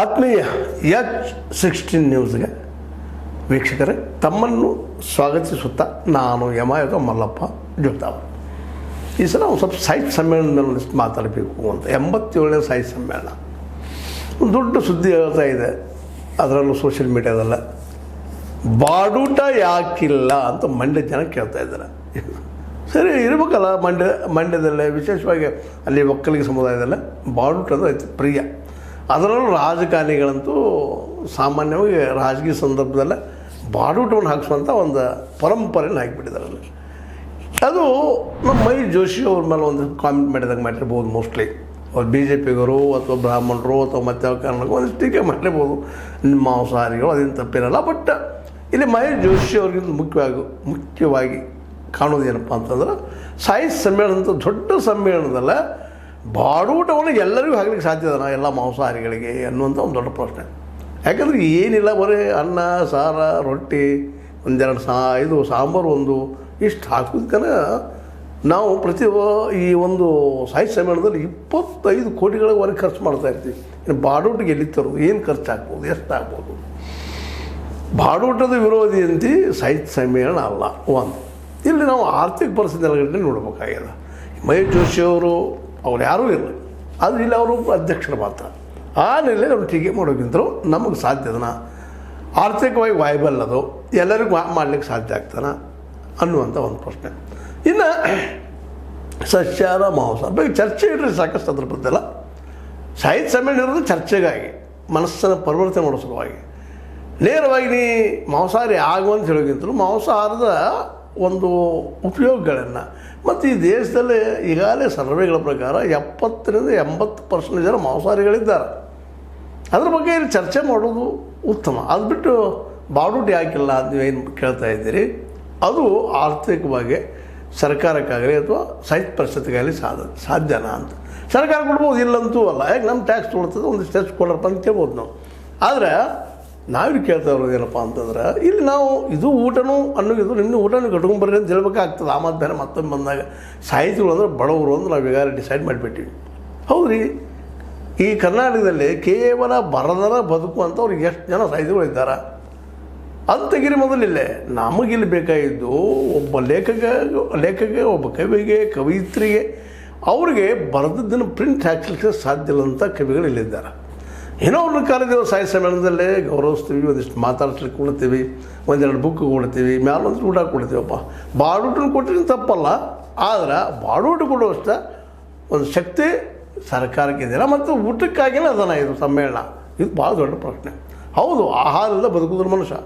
ಆತ್ಮೀಯ H sixteen ನ್ಯೂಸ್ಗೆ ವೀಕ್ಷಕರೇ, ತಮ್ಮನ್ನು ಸ್ವಾಗತಿಸುತ್ತಾ ನಾನು ಯಮಾಯಕ ಮಲ್ಲಪ್ಪ ಜೋತಾವ್. ಈ ಸಲ ಒಂದು ಸ್ವಲ್ಪ ಸಾಹಿತ್ಯ ಸಮ್ಮೇಳನದಲ್ಲಿ ಮಾತಾಡಬೇಕು ಅಂತ, ಎಂಬತ್ತೇಳನೇ ಸಾಹಿತ್ಯ ಸಮ್ಮೇಳನ. ಒಂದು ದೊಡ್ಡ ಸುದ್ದಿ ಹೇಳ್ತಾ ಇದೆ, ಅದರಲ್ಲೂ ಸೋಷಿಯಲ್ ಮೀಡ್ಯಾದಲ್ಲ ಬಾಡೂಟ ಯಾಕಿಲ್ಲ ಅಂತ ಮಂಡ್ಯ ಜನ ಕೇಳ್ತಾ ಇದ್ದಾರೆ. ಸರಿ, ಇರಬೇಕಲ್ಲ, ಮಂಡ್ಯ, ಮಂಡ್ಯದಲ್ಲೇ ವಿಶೇಷವಾಗಿ ಅಲ್ಲಿ ಒಕ್ಕಲಿಗ ಸಮುದಾಯದಲ್ಲೇ ಬಾಡೂಟ ಅಂದರೆ ಪ್ರಿಯ. ಅದರಲ್ಲೂ ರಾಜಕಾರಣಿಗಳಂತೂ ಸಾಮಾನ್ಯವಾಗಿ ರಾಜಕೀಯ ಸಂದರ್ಭದಲ್ಲೇ ಬಾಡೂಟವನ್ನು ಹಾಕಿಸುವಂಥ ಒಂದು ಪರಂಪರೆಯನ್ನು ಹಾಕಿಬಿಟ್ಟಿದ್ದಾರೆ ಅಲ್ಲಿ. ಅದು ನಮ್ಮ ಮೈ ಜೋಶಿ ಅವ್ರ ಮೇಲೆ ಒಂದು ಕಾಮೆಂಟ್ ಮಾಡಿದಾಗ ಮಾಡಿರ್ಬೋದು ಮೋಸ್ಟ್ಲಿ ಅವ್ರು ಬಿ ಜೆ ಪಿಗರು ಅಥವಾ ಬ್ರಾಹ್ಮಣರು ಅಥವಾ ಮತ್ತೆ ಕಾರಣಕ್ಕೂ ಒಂದು ಟೀಕೆ ಮಾಡಿರ್ಬೋದು. ಮಾಂಸಾಹಾರಿಗಳು ಅದೇನು ತಪ್ಪಿರಲ್ಲ ಬಟ್ ಇಲ್ಲಿ ಮಯೂರ್ ಜೋಶಿ ಅವ್ರಿಗಿಂತ ಮುಖ್ಯವಾಗಿ ಮುಖ್ಯವಾಗಿ ಕಾಣೋದೇನಪ್ಪ ಅಂತಂದ್ರೆ, ಸಾಹಿತ್ಯ ಸಮ್ಮೇಳನ ದೊಡ್ಡ ಸಮ್ಮೇಳನದಲ್ಲ ಬಾಡೂಟವನ್ನು ಎಲ್ಲರಿಗೂ ಹಾಕ್ಲಿಕ್ಕೆ ಸಾಧ್ಯದನ ಎಲ್ಲ ಮಾಂಸಾಹಾರಿಗಳಿಗೆ ಅನ್ನುವಂಥ ಒಂದು ದೊಡ್ಡ ಪ್ರಶ್ನೆ. ಯಾಕಂದರೆ ಏನಿಲ್ಲ ಬರೀ ಅನ್ನ, ಸಾರ, ರೊಟ್ಟಿ, ಒಂದೆರಡು ಸಾ, ಇದು ಸಾಂಬಾರು ಒಂದು, ಇಷ್ಟು ಹಾಕೋದಕ್ಕನ ನಾವು ಪ್ರತಿ ಈ ಒಂದು ಸಾಹಿತ್ಯ ಸಮ್ಮೇಳನದಲ್ಲಿ ಇಪ್ಪತ್ತೈದು ಕೋಟಿಗಳವರೆಗೆ ಖರ್ಚು ಮಾಡ್ತಾ ಇರ್ತೀವಿ. ಇನ್ನು ಬಾಡೂಟಿಗೆ ಎಲ್ಲಿ ತರೋದು ಏನು ಖರ್ಚು ಆಗ್ಬೋದು ಎಷ್ಟು ಆಗ್ಬೋದು ಬಾಡೂಟದ ವಿರೋಧಿ ಅಂತ ಸಾಹಿತ್ಯ ಸಮ್ಮೇಳನ ಅಲ್ಲ, ಒಂದು. ಇಲ್ಲಿ ನಾವು ಆರ್ಥಿಕ ಪರಿಸ್ಥಿತಿ ನೆಲಗಟ್ಟೆ ನೋಡಬೇಕಾಗ್ಯದ. ಮಹೇಶ್ ಜೋಶಿ ಅವರು ಯಾರೂ ಇಲ್ಲ. ಆದರೆ ಇಲ್ಲಿ ಅವರು ಅಧ್ಯಕ್ಷರು ಮಾತ್ರ. ಆ ನೆಲೆಯಲ್ಲಿ ಅವ್ರು ಟೀಕೆ ಮಾಡೋಕ್ಕಿಂತಲೂ ನಮಗೆ ಸಾಧ್ಯದನ ಆರ್ಥಿಕವಾಗಿ ವಾಯಬಲ್ ಅದು. ಎಲ್ಲರಿಗೂ ಮಾಡ್ಲಿಕ್ಕೆ ಸಾಧ್ಯ ಆಗ್ತಾನ ಅನ್ನುವಂಥ ಒಂದು ಪ್ರಶ್ನೆ. ಇನ್ನು ಸಸ್ಯಾರ ಮಾಂಸ. ಬಗ್ಗೆ ಚರ್ಚೆ ಇಡ್ರಿ ಸಾಕಷ್ಟು ಅದ್ರ ಬದ್ದೆಲ್ಲ ಸಾಹಿತ್ಯ ಸಮ್ಮೇಳನ ಇರೋದು ಚರ್ಚೆಗಾಗಿ. ಮನಸ್ಸನ್ನು ಪರಿವರ್ತನೆ ಮಾಡೋ ಸಲುವಾಗಿ. ನೇರವಾಗಿ ನೀ ಮಾಂಸಾಹಾರಿ ಆಗುವಂತ ಹೇಳೋಕ್ಕಿಂತಲೂ ಮಾಂಸಾಹಾರದ ಒಂದು ಉಪಯೋಗಗಳನ್ನು ಮತ್ತು ಈ ದೇಶದಲ್ಲಿ ಈಗಾಗಲೇ ಸರ್ವೆಗಳ ಪ್ರಕಾರ ಎಪ್ಪತ್ತರಿಂದ ಎಂಬತ್ತು ಪರ್ಸೆಂಟ್ ಜನ ಮಾಂಸಾಹಾರಿಗಳಿದ್ದಾರೆ. ಅದ್ರ ಬಗ್ಗೆ ಇಲ್ಲಿ ಚರ್ಚೆ ಮಾಡೋದು ಉತ್ತಮ. ಅದು ಬಿಟ್ಟು ಬಾಡೂಟಿ ಹಾಕಿಲ್ಲ ಅಂತ ಏನು ಕೇಳ್ತಾ ಇದ್ದೀರಿ? ಅದು ಆರ್ಥಿಕವಾಗಿ ಸರ್ಕಾರಕ್ಕಾಗಲಿ ಅಥವಾ ಸಾಹಿತ್ಯ ಪರಿಸ್ಥಿತಿಗಾಗಲಿ ಸಾಧ, ಸಾಧ್ಯನಾ ಅಂತ. ಸರ್ಕಾರ ಕೊಡ್ಬೋದು ಇಲ್ಲಂತೂ ಅಲ್ಲ. ಯಾಕೆ? ನಮ್ಮ ಟ್ಯಾಕ್ಸ್ ತೊಗೊಳ್ತದೆ ಒಂದು ಸ್ಟೆಪ್ಸ್ ಕೊಡಪ್ಪ ಅಂತ ಕೇಳ್ಬೋದು ನಾವು. ಆದರೆ ನಾವಿಲ್ಲಿ ಕೇಳ್ತಾ ಇರೋದು ಏನಪ್ಪ ಅಂತಂದ್ರೆ, ಇಲ್ಲಿ ನಾವು ಇದು ಊಟನೂ ಅನ್ನೋ ಇದು ನಿಮ್ಮದು ಊಟನೂ ಕಟ್ಕೊಂಬರ್ರಿ ಅಂತ ಹೇಳ್ಬೇಕಾಗ್ತದೆ ಆ ಮಾತು ಬೇರೆ ಮತ್ತೊಮ್ಮೆ ಬಂದಾಗ ಸಾಹಿತಿಗಳು ಅಂದ್ರೆ ಬಡವರು ಅಂತ ನಾವು ಈಗಾಗಲೇ ಡಿಸೈಡ್ ಮಾಡಿಬಿಟ್ಟಿವಿ. ಹೌದ್ರಿ? ಈ ಕರ್ನಾಟಕದಲ್ಲಿ ಕೇವಲ ಬರದರ ಬದುಕು ಅಂತ ಅವ್ರಿಗೆ ಎಷ್ಟು ಜನ ಸಾಹಿತಿಗಳು ಇದ್ದಾರೆ? ಅದು ತೆಗಿರಿ ಮೊದಲಿಲ್ಲೇ ನಮಗಿಲ್ಲಿ ಬೇಕಾಗಿದ್ದು ಒಬ್ಬ ಲೇಖಕ ಲೇಖಕ, ಒಬ್ಬ ಕವಿಗೆ ಕವಿತ್ರಿಗೆ ಅವ್ರಿಗೆ ಬರೆದದ್ದನ್ನು ಪ್ರಿಂಟ್ ಹಾಕ್ಲಿಕ್ಕೆ ಸಾಧ್ಯ ಇಲ್ಲ ಅಂತ ಕವಿಗಳು ಇಲ್ಲಿದ್ದಾರೆ. ಏನೋ ಒಂದು ಕಾಲೇಜು ಸಾಹಿತ್ಯ ಸಮ್ಮೇಳನದಲ್ಲೇ ಗೌರವಿಸ್ತೀವಿ, ಒಂದಿಷ್ಟು ಮಾತಾಡ್ಸ್ಲಿಕ್ಕೆ ಕೊಡ್ತೀವಿ ಒಂದೆರಡು ಬುಕ್ ಕೊಡ್ತೀವಿ ಮ್ಯಾಲೊಂದು ಊಟ ಕೊಡ್ತೀವಪ್ಪ ಬಾಡೂಟನ್ನು ಕೊಟ್ಟರೆ ತಪ್ಪಲ್ಲ, ಆದ್ರೆ ಬಾಡೂಟ ಕೊಡುವಷ್ಟ ಒಂದು ಶಕ್ತಿ ಸರ್ಕಾರಕ್ಕೆ ಇದೆಯಲ್ಲ ಮತ್ತು ಊಟಕ್ಕಾಗಿನೇ ಅದನ್ನ ಇದು ಸಮ್ಮೇಳನ. ಇದು ಭಾಳ ದೊಡ್ಡ ಪ್ರಶ್ನೆ. ಹೌದು, ಆಹಾರದಿಂದ ಬದುಕಿದ್ರು ಮನುಷ್ಯ.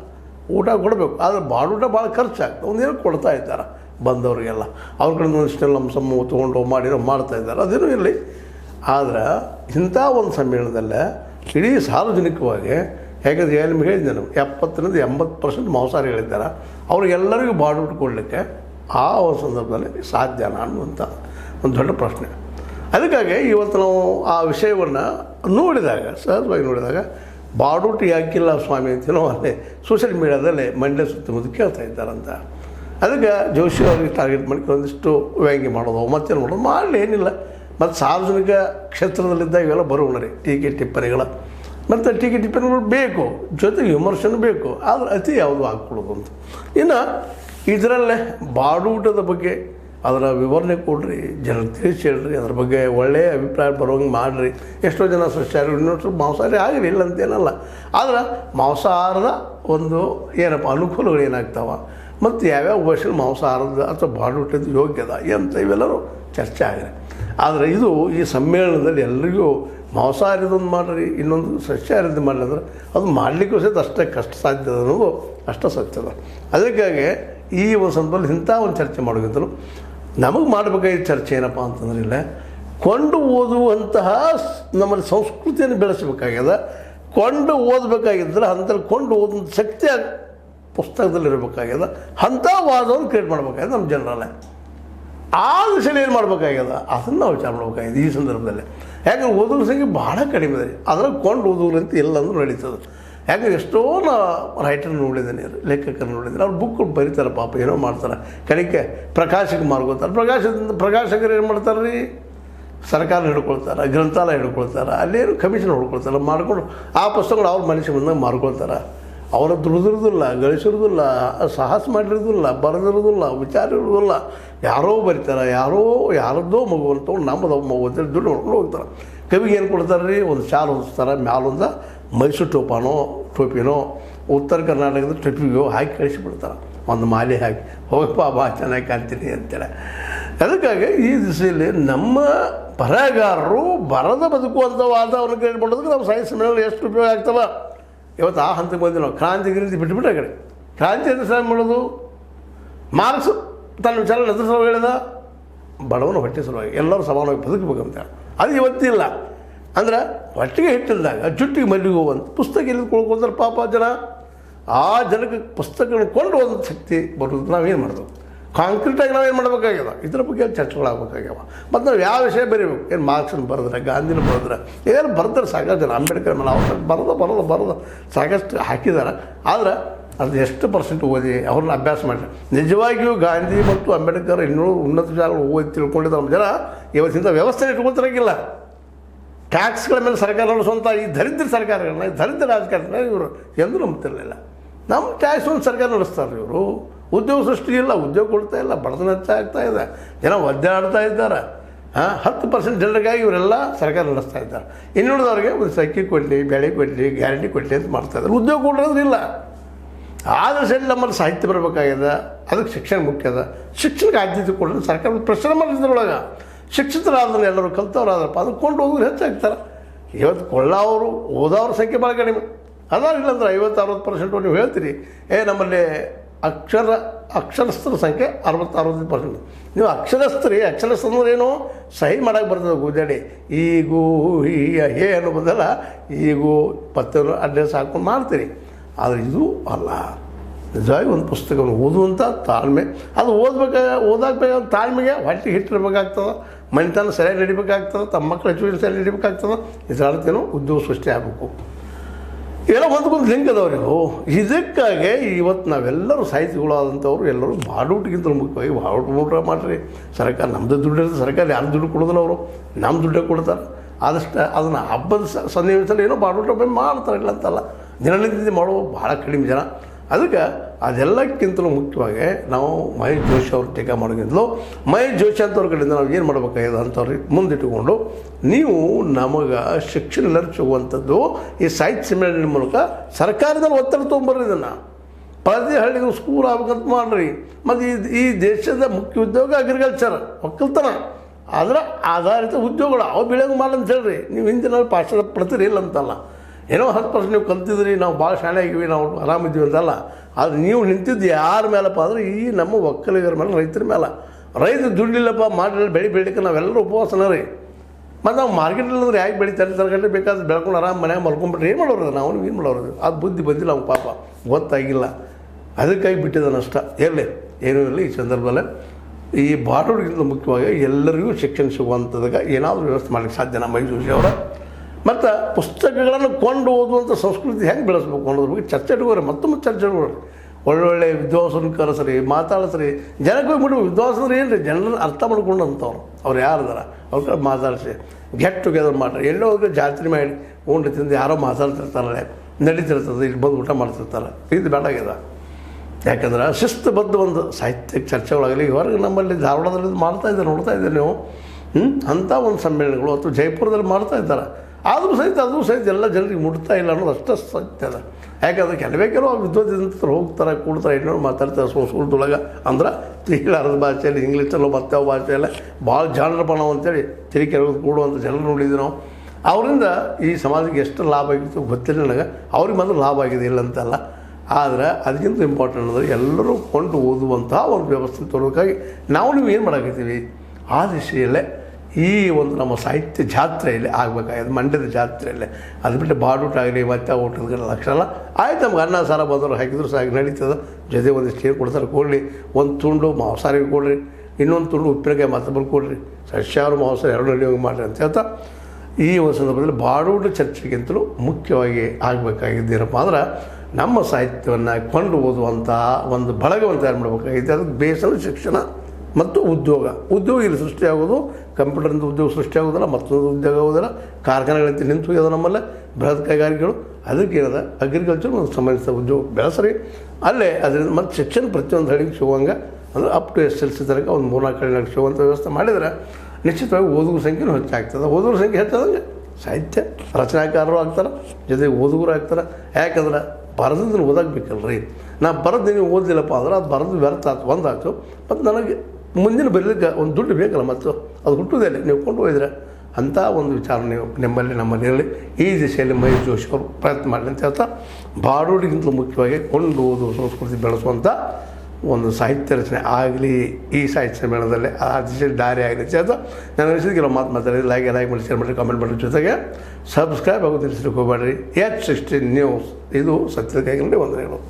ಊಟ ಕೊಡಬೇಕು, ಆದರೆ ಬಾಡೂಟ ಭಾಳ ಖರ್ಚಾಗ್ತದೆ. ಒಂದೇನು ಕೊಡ್ತಾ ಇದ್ದಾರೆ ಬಂದವರಿಗೆಲ್ಲ. ಅವ್ರ ಕಡೆ ಒಂದಿಷ್ಟೆಲ್ಲ ನಮ್ಮ ಸಮ ತೊಗೊಂಡು ಮಾಡಿರೋ ಮಾಡ್ತಾ ಇದ್ದಾರೆ. ಅದೇನೂ ಇರಲಿ. ಆದ್ರೆ ಇಂಥ ಒಂದು ಸಮ್ಮೇಳನದಲ್ಲೇ ಇಡೀ ಸಾರ್ವಜನಿಕವಾಗಿ ಹೇಗಾದ್ರೆ ಏನು ನಿಮ್ಗೆ ಹೇಳಿದ್ದೆ ನಾನು, ಎಪ್ಪತ್ತರಿಂದ ಎಂಬತ್ತು ಪರ್ಸೆಂಟ್ ಮಾಂಸಾಹಾರಿಗಳಿದ್ದಾರೆ. ಅವ್ರಿಗೆಲ್ಲರಿಗೂ ಬಾಡು ಕೊಡಲಿಕ್ಕೆ ಆ ಒಂದು ಸಂದರ್ಭದಲ್ಲಿ ಸಾಧ್ಯನಾ ಅನ್ನುವಂಥ ಒಂದು ದೊಡ್ಡ ಪ್ರಶ್ನೆ. ಅದಕ್ಕಾಗಿ ಇವತ್ತು ನಾವು ಆ ವಿಷಯವನ್ನು ನೋಡಿದಾಗ, ಸಹಜವಾಗಿ ನೋಡಿದಾಗ, ಬಾಡೂಟ ಯಾಕಿಲ್ಲ ಸ್ವಾಮಿ ಅಂತೇನೋ ಅಲ್ಲೇ ಸೋಷಿಯಲ್ ಮೀಡಿಯಾದಲ್ಲಿ ಮಂಡ್ಯ ಸುತ್ತಮುತ್ತ ಕೇಳ್ತಾ ಇದ್ದಾರಂತ ಅದಕ್ಕೆ ಜೋಶಿ ಅವ್ರಿಗೆ ಟಾರ್ಗೆಟ್ ಮಾಡಿ ಒಂದಿಷ್ಟು ವ್ಯಂಗ್ಯ ಮಾಡೋದು, ಮತ್ತೇನು ಮಾಡೋದು, ಮಾಡಲಿ, ಏನಿಲ್ಲ. ಮತ್ತು ಸಾರ್ವಜನಿಕ ಕ್ಷೇತ್ರದಲ್ಲಿದ್ದ ಇವೆಲ್ಲ ಬರೋಣ ರೀ, ಟೀಕೆ ಟಿಪ್ಪಣಿಗಳ. ಮತ್ತು ಟೀಕೆ ಟಿಪ್ಪಣಿಗಳು ಬೇಕು, ಜೊತೆಗೆ ವಿಮರ್ಶೆನೂ ಬೇಕು, ಆದರೆ ಅತಿ ಯಾವುದು ಹಾಕ್ಕೊಳ್ಳೋದು ಅಂತ. ಇನ್ನು ಇದರಲ್ಲೇ ಬಾಡೂಟದ ಬಗ್ಗೆ ಅದರ ವಿವರಣೆ ಕೊಡ್ರಿ ಜನ ತಿಳಿಸಿ ಹೇಳ್ರಿ, ಅದ್ರ ಬಗ್ಗೆ ಒಳ್ಳೆಯ ಅಭಿಪ್ರಾಯ ಬರೋಂಗೆ ಮಾಡಿರಿ. ಎಷ್ಟೋ ಜನ ಸಸ್ಯಾಹಾರಿ ಇನ್ನೊಂದು ಮಾಂಸಾಹಾರಿ ಆಗಿರಿ ಇಲ್ಲ ಅಂತೇನಲ್ಲ ಆದ್ರೆ ಮಾಂಸಾಹಾರದ ಒಂದು ಏನಪ್ಪ, ಅನುಕೂಲಗಳು ಏನಾಗ್ತಾವ? ಮತ್ತು ಯಾವ್ಯಾವ ವರ್ಷ ಮಾಂಸಾಹಾರದ ಅಥವಾ ಬಾಡೂಟದ ಯೋಗ್ಯದ ಅಂತ ಇವೆಲ್ಲರೂ ಚರ್ಚೆ ಆಗಿದೆ. ಆದರೆ ಇದು ಈ ಸಮ್ಮೇಳನದಲ್ಲಿ ಎಲ್ಲರಿಗೂ ಮಾಂಸಾಹಾರದೊಂದು ಮಾಡ್ರಿ, ಇನ್ನೊಂದು ಸಸ್ಯಾಹಾರದ್ದು ಮಾಡಲಿ ಅಂದ್ರೆ ಅದು ಮಾಡಲಿಕ್ಕೂ ಸಹಿತ ಅಷ್ಟೇ ಕಷ್ಟ ಸಾಧ್ಯ ಅನ್ನೋದು ಅಷ್ಟೇ ಸತ್ಯದ ಅದಕ್ಕಾಗಿ ಈ ಒಂದು ಸಂದರ್ಭದಲ್ಲಿ ಇಂಥ ಒಂದು ಚರ್ಚೆ ಮಾಡೋಕ್ಕಿಂತಲೂ ನಮಗೆ ಮಾಡಬೇಕಾಗಿದ್ದ ಚರ್ಚೆ ಏನಪ್ಪ ಅಂತಂದ್ರೆ ಇಲ್ಲ, ಕೊಂಡು ಓದುವಂತಹ ನಮ್ಮಲ್ಲಿ ಸಂಸ್ಕೃತಿಯನ್ನು ಬೆಳೆಸಬೇಕಾಗ್ಯದ. ಕೊಂಡು ಓದಬೇಕಾಗಿದ್ದರೆ ಅಂಥಲ್ಲಿ ಕೊಂಡು ಓದುವಂಥ ಶಕ್ತಿ ಪುಸ್ತಕದಲ್ಲಿ ಇರಬೇಕಾಗ್ಯದ ಅಂಥ ವಾದವನ್ನು ಕ್ರಿಯೇಟ್ ಮಾಡಬೇಕಾಗಿದೆ ನಮ್ಮ ಜನರಲ್ಲೇ. ಆ ದಿಶೆಯಲ್ಲಿ ಏನು ಮಾಡಬೇಕಾಗ್ಯದ? ಅದನ್ನು ನಾವು ವಿಚಾರ ಮಾಡಬೇಕಾಗಿದೆ ಈ ಸಂದರ್ಭದಲ್ಲಿ. ಯಾಕಂದ್ರೆ ಓದುವ ಸಂಖ್ಯೆ ಭಾಳ ಕಡಿಮೆ ಇದೆ. ಅದ್ರಾಗ ಕೊಂಡು ಅಂತ ಇಲ್ಲ ಅಂದ್ರೂ ನಡೀತದೆ. ಯಾಕಂದ್ರೆ ಎಷ್ಟೋ ನಾ ರೈಟರ್ ನೋಡಿದ್ದೇನೆ ಲೇಖಕರು ನೋಡಿದ್ದೇನೆ. ಅವ್ರು ಬುಕ್ ಬರೀತಾರೆ ಪಾಪ, ಏನೋ ಮಾಡ್ತಾರೆ. ಕಡೆಗೆ ಪ್ರಕಾಶಕ್ಕೆ ಮಾರ್ಗೋತಾರೆ ಪ್ರಕಾಶದಿಂದ ಪ್ರಕಾಶಕರು ಏನು ಮಾಡ್ತಾರೆ ರೀ ಸರ್ಕಾರ ಹಿಡ್ಕೊಳ್ತಾರೆ, ಗ್ರಂಥಾಲಯ ಹಿಡ್ಕೊಳ್ತಾರೆ, ಅಲ್ಲೇನು ಕಮಿಷನ್ ಹಿಡ್ಕೊಳ್ತಾರೆ. ಮಾಡ್ಕೊಂಡು ಆ ಪುಸ್ತಕಗಳು ಅವ್ರ ಮನುಷ್ಯ ಬಂದಾಗ ಮಾರ್ಕೊಳ್ತಾರೆ. ಅವರ ದುಡಿದಿರೋದಿಲ್ಲ ಗಳಿಸಿರೋದಿಲ್ಲ ಸಾಹಸ ಮಾಡಿರೋದಿಲ್ಲ ಬರೆದಿರೋದಿಲ್ಲ ವಿಚಾರ ಇರೋದಿಲ್ಲ ಯಾರೋ ಬರೀತಾರೆ, ಯಾರೋ, ಯಾರದ್ದೋ ಮಗು ಅಂತ ನಮ್ಮದು ಮಗು ಅಂತೇಳಿ ದುಡ್ಡು ಹೊಡ್ಕೊಂಡು ಹೋಗ್ತಾರೆ. ಕವಿಗೆ ಏನು ಕೊಡ್ತಾರೆ ರೀ ಒಂದು ಶಾಲು ಹೊಂದಿಸ್ತಾರೆ ಮ್ಯಾಲೊಂದ ಮೈಸೂರು ಟೋಪಾನೋ, ಟೋಪಿನೋ, ಉತ್ತರ ಕರ್ನಾಟಕದ ಟೊಪಿಗೋ ಹಾಕಿ ಕಳಿಸಿಬಿಡ್ತಾರೆ. ಒಂದು ಮಾಲೆ ಹಾಕಿ, ಹೋಗಪ್ಪ ಬಾ, ಚೆನ್ನಾಗಿ ಕಾಣ್ತೀನಿ ಅಂತೇಳಿ. ಅದಕ್ಕಾಗಿ ಈ ದಿಸೆಯಲ್ಲಿ ನಮ್ಮ ಬರಹಗಾರರು ಬರದ ಬದುಕುವಂಥ ವಾತಾವರಣ ಕ್ರಿಯೇಟ್ ಮಾಡೋದಕ್ಕೆ ನಮ್ಮ ಸೈನ್ಸ್ ಮೇಲೆ ಎಷ್ಟು ಉಪಯೋಗ ಆಗ್ತವೆ? ಇವತ್ತು ಆ ಹಂತಕ್ಕೆ ಬಂದಿಲ್ಲ. ನಾವು ಕ್ರಾಂತಿ ಗಿರಿತಿ ಬಿಟ್ಬಿಟ್ರೆ ಕಡೆ ಕ್ರಾಂತಿ ಸಹ ಮಾಡೋದು ಮಾರ್ಕ್ಸ್ ತನ್ನ ವಿಚಾರ ಎದುರಿಸಲು ಹೇಳಿದ, ಬಡವನ ಹೊಟ್ಟೆ ಸಲುವಾಗಿ ಎಲ್ಲರೂ ಸಮಾನವಾಗಿ ಬದುಕಬೇಕಂತ ಅದು ಇವತ್ತಿಲ್ಲ. ಅಂದ್ರೆ ಹೊಟ್ಟಿಗೆ ಹಿಟ್ಟಿಲ್ದಾಗ ಜುಟ್ಟಿಗೆ ಮಲ್ಲಿಗೆ ಅಂತ ಪುಸ್ತಕ ಇಲ್ಲಿ ಕೊಳ್ಕೊಂತಾರೆ ಪಾಪ ಜನ, ಆ ಜನಕ್ಕೆ ಪುಸ್ತಕಗಳನ್ನು ಕೊಂಡು ಒಂದು ಶಕ್ತಿ ಬರೋದು ನಾವೇನು ಮಾಡೋದು ಕಾಂಕ್ರೀಟಾಗಿ ನಾವು ಏನು ಮಾಡಬೇಕಾಗ್ಯದ? ಇದ್ರ ಬಗ್ಗೆ ಚರ್ಚೆಗಳಾಗಬೇಕಾಗ್ಯಾವ. ಮತ್ತು ನಾವು ಯಾವ ವಿಷಯ ಬರೀಬೇಕು? ಏನು ಮಾರ್ಕ್ಸನ್ನು ಬರೆದ್ರೆ, ಗಾಂಧಿನ ಬರೆದ್ರೆ? ಏನು ಬರ್ತಾರೆ ಸಾಕಷ್ಟು ಜನ ಅಂಬೇಡ್ಕರ್ ಮೇಲೆ ಅವ್ರು ಬರೋದು ಬರೋದು ಬರೋದು ಸಾಕಷ್ಟು ಹಾಕಿದ್ದಾರೆ ಆದ್ರೆ ಅದು ಎಷ್ಟು ಪರ್ಸೆಂಟ್ ಓದಿ, ಅವ್ರನ್ನ ಅಭ್ಯಾಸ ಮಾಡಿ. ನಿಜವಾಗಿಯೂ ಗಾಂಧಿ ಮತ್ತು ಅಂಬೇಡ್ಕರ್ ಇನ್ನೂ ಉನ್ನತ ಜಾಗ ಓದಿ ತಿಳ್ಕೊಂಡಿದ್ದ ನಮ್ಮ ಜನ ಇವತ್ತಿಂದ ವ್ಯವಸ್ಥೆ ಇಟ್ಕೊಳ್ತಿರಂಗಿಲ್ಲ. ಟ್ಯಾಕ್ಸ್ಗಳ ಮೇಲೆ ಸರ್ಕಾರ ನಡೆಸುವಂಥ ಈ ದರಿದ್ರ ಸರ್ಕಾರಗಳನ್ನ, ಈ ದರಿದ್ರ ರಾಜಕಾರಣ ಇವರು ಎಂದೂ ನಂಬ್ತಿರಲಿಲ್ಲ. ನಮ್ಮ ಟ್ಯಾಕ್ಸ್ ಒಂದು ಸರ್ಕಾರ ನಡೆಸ್ತಾರೆ ಇವರು. ಉದ್ಯೋಗ ಸೃಷ್ಟಿ ಇಲ್ಲ ಉದ್ಯೋಗ ಕೊಡ್ತಾ ಇಲ್ಲ, ಬಡತನ ಹೆಚ್ಚಾಗ್ತಾ ಇದೆ. ಜನ ಒದ್ದಾಡ್ತಾ ಇದ್ದಾರೆ. ಹಾಂ, ಹತ್ತು ಪರ್ಸೆಂಟ್ ಜನರಿಗಾಗಿ ಇವರೆಲ್ಲ ಸರ್ಕಾರ ನಡೆಸ್ತಾ ಇದ್ದಾರೆ. ಇನ್ನುಳಿದವ್ರಿಗೆ ಒಂದು ಸಕ್ಕಿ ಕೊಡಲಿ, ಬೆಳೆ ಕೊಡಲಿ, ಗ್ಯಾರಂಟಿ ಕೊಡಲಿ ಅಂತ ಮಾಡ್ತಾ ಇದ್ದಾರೆ. ಉದ್ಯೋಗ ಕೊಡೋದಿಲ್ಲ ಇಲ್ಲ. ಸರಿ ನಮ್ಮಲ್ಲಿ ಸಾಹಿತ್ಯ ಬರಬೇಕಾಗಿದೆ. ಅದಕ್ಕೆ ಶಿಕ್ಷಣ ಮುಖ್ಯ ಅದ. ಶಿಕ್ಷಣಕ್ಕೆ ಆದ್ಯತೆ ಕೊಡೋದು ಸರ್ಕಾರ ಪ್ರಶ್ನೆ ಮಾಡಿದ್ರೊಳಗೆ ಶಿಕ್ಷಿತರಾದ್ರೆ ಎಲ್ಲರೂ ಕಲ್ತವ್ರಾದ್ರಪ್ಪ ಅದಕ್ಕೆ ಕೊಂಡು ಹೋಗೋರು ಹೆಚ್ಚಾಗ್ತಾರೆ. ಇವತ್ತು ಕೊಳ್ಳೋರು ಓದೋರ ಸಂಖ್ಯೆ ಭಾಳ ಕಡಿಮೆ. ಅದಾರ ಇಲ್ಲಂದ್ರೆ ಐವತ್ತು, ಅರವತ್ತು ಪರ್ಸೆಂಟು ನೀವು ಹೇಳ್ತೀರಿ. ಏ, ನಮ್ಮಲ್ಲಿ ಅಕ್ಷರ, ಅಕ್ಷರಸ್ಥರ ಸಂಖ್ಯೆ ಅರವತ್ತು ಅರವತ್ತು ಪರ್ಸೆಂಟ್ ನೀವು ಅಕ್ಷರಸ್ಥರಿ ಅಕ್ಷರಸ್ಥ ಅಂದ್ರೆ ಏನು ಸಹಿ ಮಾಡೋಕೆ ಬರ್ತದೆ ಗುದ್ದಾಡಿ ಈಗೂ ಈ ಹೇ ಅನ್ನೋ ಬದಲ ಈಗೂ ಪತ್ತೆ ಅಡ್ರೆಸ್ ಹಾಕೊಂಡು ಮಾಡ್ತೀರಿ. ಆದರೆ ಇದು ಅಲ್ಲ. ನಿಜವಾಗಿ ಒಂದು ಪುಸ್ತಕವನ್ನು ಓದುವಂಥ ತಾಳ್ಮೆ. ಅದು ಓದ್ಬೇಕು ಓದಾಕ್ಬೇಕಾದ ತಾಳ್ಮೆಗೆ ಹೊಟ್ಟೆ ಹಿಟ್ಟಿರ್ಬೇಕಾಗ್ತದೆ ಮನೆತನ ಸರಿಯಾಗಿ ನಡಿಬೇಕಾಗ್ತದೆ. ತಮ್ಮ ಮಕ್ಕಳ ಎಜುಕೇಷನ್ ಸರಿಯಾಗಿ ನಡಿಬೇಕಾಗ್ತದೆ. ಏನು ಉದ್ಯೋಗ ಸೃಷ್ಟಿ ಆಗಬೇಕು. ಇವೆಲ್ಲ ಒಂದಕ್ಕೊಂದು ಲಿಂಕ್ ಅದಾವ್ರಿ ಓ ಇದಕ್ಕಾಗಿ ಇವತ್ತು ನಾವೆಲ್ಲರೂ ಸಾಹಿತಿಗಳಾದಂಥವ್ರು ಎಲ್ಲರೂ ಬಾಡೂಟಿಗಿಂತ ಮುಖ್ಯವಾಗಿ ಬಾಡೂಟ ಊಟ ಮಾಡಿರಿ. ಸರ್ಕಾರ ನಮ್ಮದು ದುಡ್ಡು ಇರ್ತದೆ, ಸರ್ಕಾರ ಯಾರು ದುಡ್ಡು ಕೊಡೋದಿಲ್ಲ ಅವರು. ನಮ್ಮ ದುಡ್ಡೇ ಕೊಡ್ತಾರೆ. ಆದಷ್ಟು ಅದನ್ನು ಹಬ್ಬದ ಸನ್ನಿವೇಶದಲ್ಲಿ ಏನೋ ಬಾಡೂಟ ಮಾಡ್ತಾರೆ ಇಲ್ಲ ಅಂತಲ್ಲ. ದಿನನಿತ್ಯ ಮಾಡುವ ಭಾಳ ಕಡಿಮೆ ಜನ. ಅದಕ್ಕೆ ಅದೆಲ್ಲಕ್ಕಿಂತಲೂ ಮುಖ್ಯವಾಗಿ ನಾವು ಮಹೇಶ್ ಜೋಶಿ ಅವ್ರು ಟೀಕಾ ಮಾಡೋಕ್ಕಿಂತಲೂ ಮಹೇಶ್ ಜೋಶಿ ಅಂತವ್ರ ಕಡೆಯಿಂದ ನಾವು ಏನು ಮಾಡಬೇಕಾಗಿದೆ ಅಂಥವ್ರಿಗೆ ಮುಂದಿಟ್ಟುಕೊಂಡು ನೀವು ನಮಗೆ ಶಿಕ್ಷಣ ಲರ್ಚುವಂಥದ್ದು ಈ ಸಾಹಿತ್ಯ ಸಮ್ಮೇಳನ ಮೂಲಕ ಸರ್ಕಾರದಲ್ಲಿ ಒತ್ತಡ ತೊಗೊಂಬರ್ರಿ ಇದನ್ನು. ಪ್ರತಿ ಹಳ್ಳಿಗೂ ಸ್ಕೂಲ್ ಆಗ್ಬೇಕಂತ ಮಾಡ್ರಿ. ಮತ್ತು ಈ ಈ ದೇಶದ ಮುಖ್ಯ ಉದ್ಯೋಗ ಅಗ್ರಿಕಲ್ಚರ್ ಒಕ್ಕಲ್ತನ. ಅದರ ಆಧಾರಿತ ಉದ್ಯೋಗಗಳು ಅವು ಬೆಳೆಯೋದು ಮಾಡಂತ ಹೇಳ್ರಿ. ನೀವು ಹಿಂದಿನ ಪಾಠ ಪಡ್ತೀರಿ ಇಲ್ಲ ಅಂತಲ್ಲ ಏನೋ ಹತ್ತು ಪರ್ಸೆಂಟ್ ನೀವು ಕಲ್ತಿದ್ರಿ, ನಾವು ಭಾಳ ಶಾಣೆ ಆಗಿವಿ, ನಾವು ಆರಾಮಿದ್ದೀವಿ ಅಂತಲ್ಲ ಆದರೆ ನೀವು ನಿಂತಿದ್ದು ಯಾರ ಮೇಲಪ್ಪ ಅಂದರೆ ಈ ನಮ್ಮ ಒಕ್ಕಲಿಗರ ಮೇಲೆ, ರೈತರ ಮೇಲೆ. ರೈತ ದುಡ್ಡಿಲ್ಲಪ್ಪ ಮಾಡಲಿಲ್ಲ, ಬೆಳೆ ಬೆಳಿಲಿಕ್ಕೆ ನಾವೆಲ್ಲರೂ ಉಪವಾಸನ ರೀ. ಮತ್ತು ನಾವು ಮಾರ್ಕೆಟ್ ಇಲ್ಲಂದ್ರೆ ಯಾಕೆ ಬೆಳಿತಾರೆ ತರಗಂಟೆ ಬೇಕಾದ್ರೆ ಬೆಳ್ಕೊಂಡು ಆರಾಮ್ ಮನ್ಯಾಗ ಮಲ್ಕೊಂಡ್ಬಿಟ್ರೆ ಏನು ಮಾಡೋರು ನಾವು ಏನು ಮಾಡೋರು ಅದು? ಬುದ್ಧಿ ಬಂದಿಲ್ಲ ಅವ್ನು ಪಾಪ. ಗೊತ್ತಾಗಿಲ್ಲ. ಅದಕ್ಕಾಗಿ ಬಿಟ್ಟಿದ್ದಾನೆ ನಷ್ಟ ಇರಲಿ, ಏನೂ ಇರಲಿ ಈ ಸಂದರ್ಭದಲ್ಲಿ. ಈ ಬಾಡೋಡಿಗಿಂತ ಮುಖ್ಯವಾಗಿ ಎಲ್ಲರಿಗೂ ಶಿಕ್ಷಣ ಸಿಗುವಂಥದಾಗ ಏನಾದರೂ ವ್ಯವಸ್ಥೆ ಮಾಡಲಿಕ್ಕೆ ಸಾಧ್ಯ ನಮ್ಮ ಮೈಸೂರು ಅವರ ಮತ್ತು ಪುಸ್ತಕಗಳನ್ನು ಕೊಂಡು ಓದುವಂಥ ಸಂಸ್ಕೃತಿ ಹೆಂಗೆ ಬೆಳೆಸ್ಬೇಕು ಅನ್ನೋದ್ರ ಬಗ್ಗೆ ಚರ್ಚೆ ಇಟ್ಕೋರಿ ಮತ್ತೊಮ್ಮೆ ಚರ್ಚೆ ಇಟ್ಕೊಳ್ರಿ. ಒಳ್ಳೊಳ್ಳೆ ವಿದ್ವಾಂಸರನ್ನ ಕರೆಸ್ರಿ, ಮಾತಾಡಿಸ್ರಿ. ಜನಕ್ಕೆ ಹೋಗ್ಬಿಟ್ಟು ವಿದ್ವಾಂಸರು ಏನು ರೀ ಜನರನ್ನ ಅರ್ಥ ಮಾಡ್ಕೊಂಡಂಥವ್ರು. ಅವ್ರು ಯಾರದಾರ? ಅವ್ರ ಮಾತಾಡಿಸಿ. ಗೆಟ್ ಟುಗೆದರ್ ಮಾಡ್ರಿ. ಎಲ್ಲೋ ಹೋಗಿ ಜಾತ್ರೆ ಮಾಡಿ ಉಂಡು ತಿಂದು ಯಾರೋ ಮಾತಾಡ್ತಿರ್ತಾರೆ ನಡೀತಿರ್ತದೆ, ಇಲ್ಲಿ ಬಂದು ಊಟ ಮಾಡ್ತಿರ್ತಾರೆ. ಇದು ಬೇಡಾಗ್ಯದ ಯಾಕಂದ್ರೆ ಶಿಸ್ತುಬದ್ಧ ಒಂದು ಸಾಹಿತ್ಯ ಚರ್ಚೆಗಳಾಗಲಿ ಹೊರಗೆ ನಮ್ಮಲ್ಲಿ ಧಾರವಾಡದಲ್ಲಿ ಮಾಡ್ತಾ ಇದ್ದಾರೆ, ನೋಡ್ತಾ ಇದ್ದಾರೆ ನೀವು. ಹ್ಞೂ ಅಂಥ ಒಂದು ಸಮ್ಮೇಳನಗಳು, ಅಥವಾ ಜೈಪುರದಲ್ಲಿ ಮಾಡ್ತಾ ಇದ್ದಾರೆ. ಆದರೂ ಸಹಿತ ಅದು ಸಹಿತ ಎಲ್ಲ ಜನರಿಗೆ ಮುಟ್ತಾ ಇಲ್ಲ ಅನ್ನೋದು ಅಷ್ಟೇ ಸತ್ಯ ಅದ. ಯಾಕಂದ್ರೆ ಕೆಲವೇ ಕೆಲವು ವಿದ್ವತ್ತಿಂತ ಹೋಗ್ತಾರೆ, ಕೂಡ್ತಾರೆ ಇನ್ನೂ ಮಾತಾಡ್ತಾರೆ ಸ್ಕೂಲ್ದೊಳಗೆ. ಅಂದ್ರೆ ತಿಳಿಲಾರದ ಭಾಷೆಯಲ್ಲಿ, ಇಂಗ್ಲೀಷಲ್ಲೋ ಮತ್ತೆ ಭಾಷೆಯಲ್ಲ ಭಾಳ ಜಾಣರಪಣ ಅಂತೇಳಿ ತಿರುಗಿ ಕೂಡುವಂಥ ಜನರು ನೋಡಿದ್ವಿ ನಾವು. ಅವರಿಂದ ಈ ಸಮಾಜಕ್ಕೆ ಎಷ್ಟು ಲಾಭ ಆಗಿತ್ತು ಗೊತ್ತಿಲ್ಲ ನನಗೆ. ಅವ್ರಿಗೆ ಮಾತ್ರ ಲಾಭ ಆಗಿದೆ, ಇಲ್ಲ ಅಂತಲ್ಲ ಆದರೆ ಅದಕ್ಕಿಂತ ಇಂಪಾರ್ಟೆಂಟ್ ಅಂದರೆ ಎಲ್ಲರೂ ಕೊಂಡು ಓದುವಂತಹ ಒಂದು ವ್ಯವಸ್ಥೆ ತರೋದಕ್ಕಾಗಿ ನಾವು ನೀವು ಏನು ಮಾಡಾಕತ್ತೀವಿ ಆ ದಿಶೆಯಲ್ಲೇ ಈ ಒಂದು ನಮ್ಮ ಸಾಹಿತ್ಯ ಜಾತ್ರೆಯಲ್ಲಿ ಆಗಬೇಕಾಗಿದೆ ಮಂಡ್ಯದ ಜಾತ್ರೆಯಲ್ಲಿ. ಅದು ಬಿಟ್ಟು ಬಾಡೂಟ ಆಗಲಿ, ಮತ್ತೆ ಊಟದ ಲಕ್ಷಣ ಅಲ್ಲ. ಆಯ್ತು, ನಮ್ಗೆ ಅನ್ನ, ಸಾರ ಬಂದವರು ಹಾಕಿದ್ರು ಸಾಕು, ನಡೀತದೆ. ಜೊತೆ ಒಂದಿಷ್ಟು ನೀರು ಕೊಡ್ತಾರೆ, ಕೊಡಲಿ. ಒಂದು ತುಂಡು ಮಾಂಸಾರಿ ಕೊಡ್ರಿ. ಇನ್ನೊಂದು ತುಂಡು ಉಪ್ಪಿನಕಾಯಿ ಮತ್ತೊಬ್ಬರು ಕೊಡ್ರಿ. ಸಸ್ಯಾರು ಮಾಂಸ ಎರಡು ಹೋಗಿ ಮಾಡಿರಿ ಅಂತ ಹೇಳ್ತಾ, ಈ ಒಂದು ಸಂದರ್ಭದಲ್ಲಿ ಬಾಡೂಟ ಚರ್ಚೆಗಿಂತಲೂ ಮುಖ್ಯವಾಗಿ ಆಗಬೇಕಾಗಿದ್ದೇನಪ್ಪ ಅಂದ್ರೆ, ನಮ್ಮ ಸಾಹಿತ್ಯವನ್ನು ಕೊಂಡು ಓದುವಂಥ ಒಂದು ಬಳಗವನ್ನು ತಯಾರು ಮಾಡಬೇಕಾಗಿದೆ. ಅದಕ್ಕೆ ಬೇಸರ, ಶಿಕ್ಷಣ ಮತ್ತು ಉದ್ಯೋಗ. ಉದ್ಯೋಗ ಇಲ್ಲಿ ಸೃಷ್ಟಿಯಾಗೋದು ಕಂಪ್ಯೂಟರಿಂದ ಉದ್ಯೋಗ ಸೃಷ್ಟಿ ಆಗೋದಿಲ್ಲ, ಮತ್ತೊಂದು ಉದ್ಯೋಗ ಆಗೋದಿಲ್ಲ ಕಾರ್ಖಾನೆಗಳಂತೆ ನಿಂತು ಹೋಗ್ಯದ ನಮ್ಮಲ್ಲೇ, ಬೃಹತ್ ಕೈಗಾರಿಕೆಗಳು. ಅದಕ್ಕೆ ಏನದ? ಅಗ್ರಿಕಲ್ಚರ್ ಒಂದು ಸಂಬಂಧಿಸಿದ ಉದ್ಯೋಗ ಬೆಳೆಸ್ರಿ. ಅಲ್ಲೇ ಅದರಿಂದ ಮತ್ತು ಶಿಕ್ಷಣ ಪ್ರತಿಯೊಂದು ಹಳ್ಳಿಗೆ ಸಿಗುವಂಗೆ ಅಂದರೆ up to S L C ತನಕ ಒಂದು ಮೂರ್ನಾಲ್ಕು ನಾಲ್ಕು ಸಿಗುವಂಥ ವ್ಯವಸ್ಥೆ ಮಾಡಿದರೆ ನಿಶ್ಚಿತವಾಗಿ ಓದುವ ಸಂಖ್ಯೆನೂ ಹೆಚ್ಚಾಗ್ತದೆ. ಓದುಗರ ಸಂಖ್ಯೆ ಹೆಚ್ಚಾದಂಗೆ ಸಾಹಿತ್ಯ, ರಚನಾಕಾರರು ಆಗ್ತಾರೆ, ಜೊತೆಗೆ ಓದುಗರು ಆಗ್ತಾರೆ. ಯಾಕಂದ್ರೆ ಬರೆದನ್ನು ಓದಾಗಬೇಕಲ್ರಿ ನಾ ಬರೆದು ನೀವು ಓದಲಿಲ್ಲಪ್ಪ ಅಂದ್ರೆ ಅದು ಬರೆದು ವ್ಯರ್ಥ ಆಯ್ತು ಒಂದಾಯ್ತು ಮತ್ತು ನನಗೆ ಮುಂದಿನ ಬರೀಲಿಕ್ಕೆ ಒಂದು ದುಡ್ಡು ಬೇಕಲ್ಲ ಮತ್ತು. ಅದು ಹುಟ್ಟುವುದಿಲ್ಲ ನೀವು ಕೊಂಡು ಹೋಗಿದ್ರೆ ಅಂಥ ಒಂದು ವಿಚಾರ ನೀವು ನಿಮ್ಮಲ್ಲಿ ನಮ್ಮಲ್ಲಿರಲಿ ಈ ದಿಶೆಯಲ್ಲಿ ಮಹೇಶ್ ಜೋಶಿ ಅವರು ಪ್ರಯತ್ನ ಮಾಡಲಿ ಅಂತ ಹೇಳ್ತಾ ಬಾಡೋಡಿಗಿಂತಲೂ ಮುಖ್ಯವಾಗಿ ಕೊಂಡು ಓದು ಸಂಸ್ಕೃತಿ ಬೆಳೆಸುವಂಥ ಒಂದು ಸಾಹಿತ್ಯ ರಚನೆ ಆಗಲಿ ಈ ಸಾಹಿತ್ಯ ಸಮ್ಮೇಳನದಲ್ಲಿ. ಆ ದಿಶೆಯಲ್ಲಿ ದಾರಿ ಆಗಲಿ ಅಂತ ಹೇಳ್ತಾ ನಾನು ಅನಿಸಿದ ಕೆಲವು ಮಾತು ಮಾತಾಡಿ. ಲೈಕ್ ಲೈಕ್ ಮಾಡಿ ಶೇರ್ ಮಾಡಿ ಕಾಮೆಂಟ್ ಮಾಡಿ ಜೊತೆಗೆ ಸಬ್ಸ್ಕ್ರೈಬ್ ಆಗೋದು ತಿಳಿಸ್ಲಿಕ್ಕೆ ಹೋಗಬೇಡ್ರಿ. ಎಚ್ ಸಿಕ್ಸ್ಟೀನ್ ನ್ಯೂಸ್ ಇದು ಸತ್ಯದ ಕೈಗಂಡಿ ವಂದನೆಗಳು